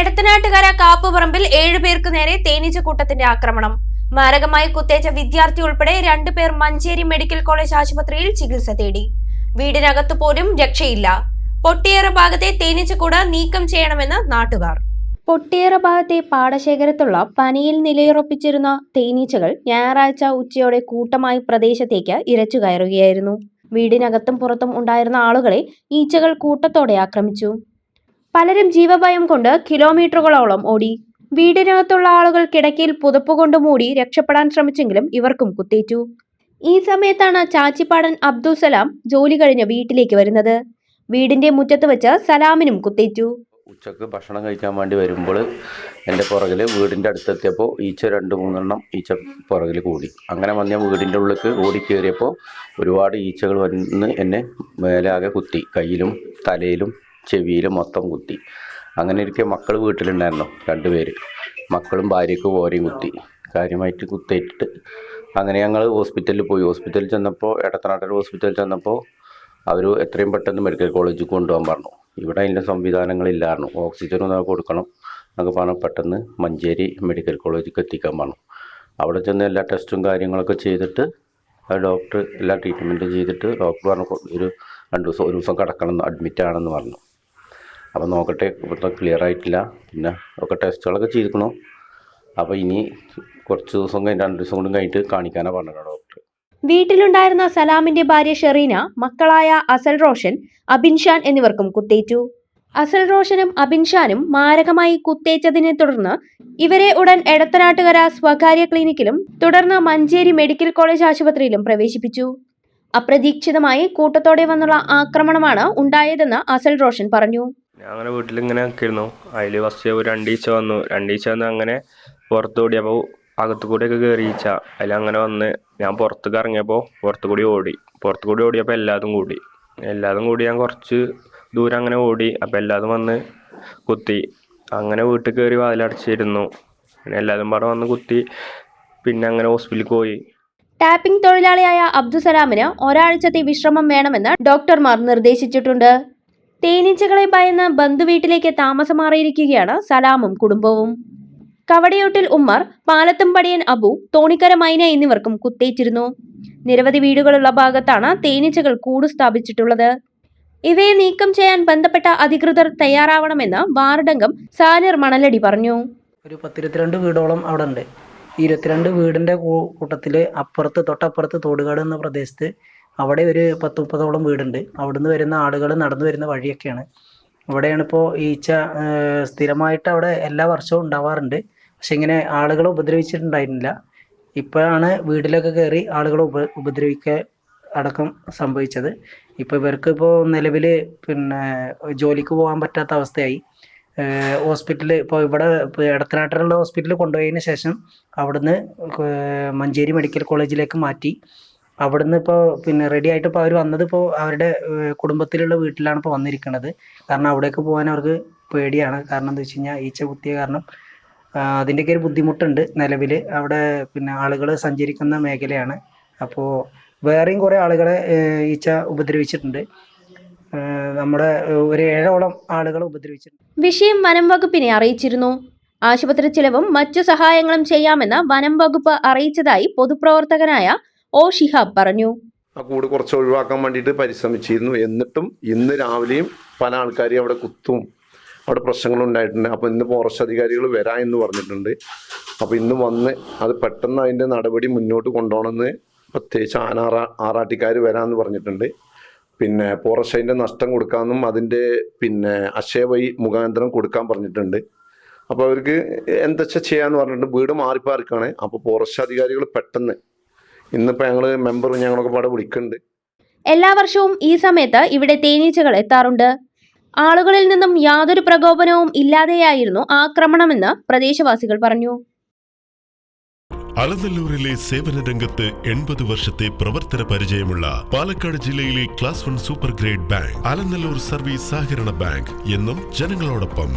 എടത്തനാട്ടുകര കാപ്പുപറമ്പിൽ ഏഴുപേർക്ക് നേരെ തേനീച്ചക്കൂട്ടത്തിന്റെ ആക്രമണം. മാരകമായി കുത്തേച്ച വിദ്യാർത്ഥി ഉൾപ്പെടെ രണ്ടുപേർ മഞ്ചേരി മെഡിക്കൽ കോളേജ് ആശുപത്രിയിൽ ചികിത്സ തേടി. വീടിനകത്തു പോലും രക്ഷയില്ല. പൊട്ടിയേറ ഭാഗത്തെ തേനീച്ചക്കൂട് നീക്കം ചെയ്യണമെന്ന് നാട്ടുകാർ. പൊട്ടിയേറ ഭാഗത്തെ പാടശേഖരത്തുള്ള പനിയിൽ നിലയുറപ്പിച്ചിരുന്ന തേനീച്ചകൾ ഞായറാഴ്ച ഉച്ചയോടെ കൂട്ടമായി പ്രദേശത്തേക്ക് ഇരച്ചു കയറുകയായിരുന്നു. വീടിനകത്തും പുറത്തും ഉണ്ടായിരുന്ന ആളുകളെ ഈച്ചകൾ കൂട്ടത്തോടെ ആക്രമിച്ചു. പലരും ജീവഭയം കൊണ്ട് കിലോമീറ്ററുകളോളം ഓടി. വീടിനകത്തുള്ള ആളുകൾ കിടക്കയിൽ പുതപ്പ് കൊണ്ട് മൂടി രക്ഷപ്പെടാൻ ശ്രമിച്ചെങ്കിലും ഇവർക്കും കുത്തേറ്റു. ഈ സമയത്താണ് ചാച്ചിപ്പാടൻ അബ്ദുൽ സലാം ജോലി കഴിഞ്ഞ് വീട്ടിലേക്ക് വരുന്നത്. വീടിന്റെ മുറ്റത്ത് വെച്ച് സലാമിനും കുത്തേറ്റു. ഉച്ചയ്ക്ക് ഭക്ഷണം കഴിക്കാൻ വേണ്ടി വരുമ്പോൾ എന്റെ പുറകിൽ വീടിന്റെ അടുത്തെത്തിയപ്പോൾ ഈച്ച രണ്ട് മൂന്നെണ്ണം ഈച്ച പുറകിൽ കൂടി. അങ്ങനെ വന്ന് ഞാൻ വീടിന്റെ ഓടി കയറിയപ്പോൾ ഒരുപാട് ഈച്ചകൾ വന്ന് എന്നെ മേലാകെ കുത്തി. കയ്യിലും തലയിലും ചെവിയിലും മൊത്തം കുത്തി. അങ്ങനെ ഇരിക്കെ മക്കൾ വീട്ടിലുണ്ടായിരുന്നു രണ്ടുപേര് മക്കളും ഭാര്യയ്ക്ക് ഓരയും കുത്തി. കാര്യമായിട്ട് കുത്തേറ്റിട്ട് അങ്ങനെ ഞങ്ങൾ ഹോസ്പിറ്റലിൽ പോയി. ഹോസ്പിറ്റലിൽ ചെന്നപ്പോൾ ഇടത്തനാട്ടൊരു ഹോസ്പിറ്റലിൽ ചെന്നപ്പോൾ അവർ എത്രയും പെട്ടെന്ന് മെഡിക്കൽ കോളേജിൽ കൊണ്ടുപോകാൻ പറഞ്ഞു. ഇവിടെ അതിന്റെ സംവിധാനങ്ങളില്ലായിരുന്നു. ഓക്സിജൻ ഒന്ന് കൊടുക്കണം എന്നൊക്കെ പറഞ്ഞാൽ പെട്ടെന്ന് മഞ്ചേരി മെഡിക്കൽ കോളേജിൽ എത്തിക്കാൻ പറഞ്ഞു. അവിടെ ചെന്ന് എല്ലാ ടെസ്റ്റും കാര്യങ്ങളൊക്കെ ചെയ്തിട്ട് ആ ഡോക്ടർ എല്ലാ ട്രീറ്റ്മെന്റും ചെയ്തിട്ട് ഡോക്ടർ പറഞ്ഞു ഒരു രണ്ട് ദിവസം ഒരു ദിവസം കിടക്കണം അഡ്മിറ്റ് ആണെന്ന് പറഞ്ഞു. അപ്പോൾ നോക്കട്ടെ ഇവിടുത്തെ ക്ലിയർ ആയിട്ടില്ല. പിന്നെ ഒക്കെ ടെസ്റ്റുകളൊക്കെ ചെയ്തിരിക്കണു. അപ്പോൾ ഇനി കുറച്ച് ദിവസം കഴിഞ്ഞ് രണ്ട് ദിവസം കൂടി കഴിഞ്ഞിട്ട് കാണിക്കാനാണ് പറഞ്ഞത് ഡോക്ടർ വീട്ടിലുണ്ടായിരുന്ന സലാമിന്റെ ഭാര്യ ഷെറീന മക്കളായ അസൽ റോഷൻ അബിൻഷാൻ എന്നിവർക്കും കുത്തേറ്റു. അസൽ റോഷനും അബിൻഷാനും മാരകമായി കുത്തേറ്റതിനെ തുടർന്ന് ഇവരെ ഉടൻ എടത്തനാട്ടുകര സ്വകാര്യ ക്ലിനിക്കിലും തുടർന്ന് മഞ്ചേരി മെഡിക്കൽ കോളേജ് ആശുപത്രിയിലും പ്രവേശിപ്പിച്ചു. അപ്രതീക്ഷിതമായി കൂട്ടത്തോടെ വന്നുള്ള ആക്രമണമാണ് ഉണ്ടായതെന്ന് അസൽ റോഷൻ പറഞ്ഞു. ഞാൻ അങ്ങനെ വീട്ടിലിങ്ങനെ നിൽക്കിയിരുന്നു അതിൽ ഫസ്റ്റ് ഒരു രണ്ടീച്ച വന്നു. രണ്ടീച്ച വന്ന് അങ്ങനെ പുറത്ത് ഓടിയപ്പോൾ അകത്തു കൂടെയൊക്കെ കയറി ഈച്ച. അതിലങ്ങനെ വന്ന് ഞാൻ പുറത്തേക്ക് ഇറങ്ങിയപ്പോൾ പുറത്തു കൂടി ഓടി. പുറത്തു കൂടി ഓടിയപ്പോൾ എല്ലാതും കൂടി. എല്ലാതും കൂടി ഞാൻ കുറച്ച് ദൂരം അങ്ങനെ ഓടി. അപ്പോൾ എല്ലാതും വന്ന് കുത്തി. അങ്ങനെ വീട്ടിൽ കയറി വാതിലടച്ചിരുന്നു. പിന്നെ എല്ലാതും പാടെ വന്ന് കുത്തി. പിന്നെ അങ്ങനെ ഹോസ്പിറ്റലിൽ പോയി. ടാപ്പിംഗ് തൊഴിലാളിയായ അബ്ദുസലാമിന് ഒരാഴ്ചത്തെ വിശ്രമം വേണമെന്ന് ഡോക്ടർമാർ നിർദ്ദേശിച്ചിട്ടുണ്ട്. തേനീച്ചകളെ ഭയന്ന് ബന്ധുവീട്ടിലേക്ക് താമസം മാറിയിരിക്കുകയാണ് സലാമും കുടുംബവും. കവടയോട്ടിൽ ഉമ്മർ പാലത്തുംപടിയൻ അബു തോണിക്കര മൈന എന്നിവർക്കും കുത്തേറ്റിരുന്നു. നിരവധി വീടുകളുള്ള ഭാഗത്താണ് തേനീച്ചകൾ കൂട് സ്ഥാപിച്ചിട്ടുള്ളത്. ഇവയെ നീക്കം ചെയ്യാൻ ബന്ധപ്പെട്ട അധികൃതർ തയ്യാറാവണമെന്ന് വാർഡംഗം സാനിർ മണലടി പറഞ്ഞു. ഒരു പത്തിരുപത്തിരണ്ട് വീടോളം അവിടെ ഉണ്ട് ഇരുപത്തിരണ്ട് വീടിന്റെ കൂട്ടത്തിൽ അപ്പുറത്ത് തൊട്ടപ്പുറത്ത് തോടുകാട് എന്ന പ്രദേശത്ത് അവിടെ ഒരു പത്ത് മുപ്പതോളം വീടുണ്ട്. അവിടുന്ന് വരുന്ന ആളുകൾ നടന്നു വരുന്ന വഴിയൊക്കെയാണ്. അവിടെയാണ് ഇപ്പോൾ ഈച്ച സ്ഥിരമായിട്ട് അവിടെ എല്ലാ വർഷവും ഉണ്ടാവാറുണ്ട്. പക്ഷെ ഇങ്ങനെ ആളുകളെ ഉപദ്രവിച്ചിട്ടുണ്ടായിരുന്നില്ല. ഇപ്പോഴാണ് വീട്ടിലൊക്കെ കയറി ആളുകളെ ഉപ ഉപദ്രവിക്ക അടക്കം സംഭവിച്ചത്. ഇപ്പോൾ ഇവർക്ക് ഇപ്പോൾ നിലവിൽ പിന്നെ ജോലിക്ക് പോകാൻ പറ്റാത്ത അവസ്ഥയായി. ഹോസ്പിറ്റലിൽ ഇപ്പോൾ ഇവിടെ ഇടത്തനാട്ടിലുള്ള ഹോസ്പിറ്റലിൽ കൊണ്ടുപോയതിന് ശേഷം അവിടുന്ന് മഞ്ചേരി മെഡിക്കൽ കോളേജിലേക്ക് മാറ്റി. അവിടുന്ന് ഇപ്പോൾ പിന്നെ റെഡി ആയിട്ട് ഇപ്പോൾ അവർ വന്നത് ഇപ്പോൾ അവരുടെ കുടുംബത്തിലുള്ള വീട്ടിലാണ് ഇപ്പോൾ വന്നിരിക്കുന്നത് കാരണം അവിടേക്ക് പോകാൻ അവർക്ക് പേടിയാണ്. കാരണം എന്താ വെച്ച് കഴിഞ്ഞാൽ ഈച്ച കുത്തിയ കാരണം അതിന്റെയൊക്കെ ഒരു ബുദ്ധിമുട്ടുണ്ട് നിലവിൽ അവിടെ പിന്നെ ആളുകൾ സഞ്ചരിക്കുന്ന മേഖലയാണ്. അപ്പോൾ വേറെയും കുറേ ആളുകളെ ഈച്ച ഉപദ്രവിച്ചിട്ടുണ്ട്. നമ്മുടെ ഒരു ഏഴോളം ആളുകളെ ഉപദ്രവിച്ചിട്ടുണ്ട്. വിഷയം വനം വകുപ്പിനെ അറിയിച്ചിരുന്നു. ആശുപത്രി ചിലവും മറ്റു സഹായങ്ങളും ചെയ്യാമെന്ന് വനം വകുപ്പ് അറിയിച്ചതായി പൊതുപ്രവർത്തകനായ ഒ ഷിഹാബ് പറഞ്ഞു. ആ കൂട് കുറച്ച് ഒഴിവാക്കാൻ വേണ്ടിയിട്ട് പരിശ്രമിച്ചിരുന്നു. എന്നിട്ടും ഇന്ന് രാവിലെയും പല ആൾക്കാരെയും അവിടെ കുത്തും. അവിടെ പ്രശ്നങ്ങൾ ഉണ്ടായിട്ടുണ്ട്. അപ്പോൾ ഇന്ന് ഫോറസ്റ്റ് അധികാരികൾ വരാ എന്ന് പറഞ്ഞിട്ടുണ്ട്. അപ്പോൾ ഇന്ന് വന്ന് അത് പെട്ടെന്ന് അതിന്റെ നടപടി മുന്നോട്ട് കൊണ്ടുപോകണമെന്ന് പ്രത്യേകിച്ച് ആനാറ ആറാട്ടിക്കാർ വരാമെന്ന് പറഞ്ഞിട്ടുണ്ട്. പിന്നെ ഫോറസ്റ്റ് അതിന്റെ നഷ്ടം കൊടുക്കാമെന്നും അതിന്റെ പിന്നെ അക്ഷയ വഴി മുഖാന്തരം കൊടുക്കാൻ പറഞ്ഞിട്ടുണ്ട്. അപ്പോൾ അവർക്ക് എന്താ ചെയ്യാന്ന് പറഞ്ഞിട്ടുണ്ട്. വീട് മാറിപ്പാർക്കാണ്. അപ്പോൾ ഫോറസ്റ്റ് അധികാരികൾ പെട്ടെന്ന് ഇന്നിപ്പോൾ ഞങ്ങൾ മെമ്പറും ഞങ്ങളൊക്കെ പാടെ വിളിക്കുന്നുണ്ട് എല്ലാ വർഷവും ഈ സമയത്ത് ഇവിടെ തേനീച്ചകൾ എത്താറുണ്ട്. ആളുകളിൽ നിന്നും യാതൊരു പ്രകോപനവും ഇല്ലാതെയായിരുന്നു ആക്രമണമെന്ന് പ്രദേശവാസികൾ പറഞ്ഞു. അലനല്ലൂരിലെ സേവന രംഗത്ത് എൺപത് വർഷത്തെ പ്രവർത്തന പരിചയമുള്ള പാലക്കാട് ജില്ലയിലെ class one super grade bank Alanallur service സഹകരണ ബാങ്ക് എന്നും ജനങ്ങളോടൊപ്പം.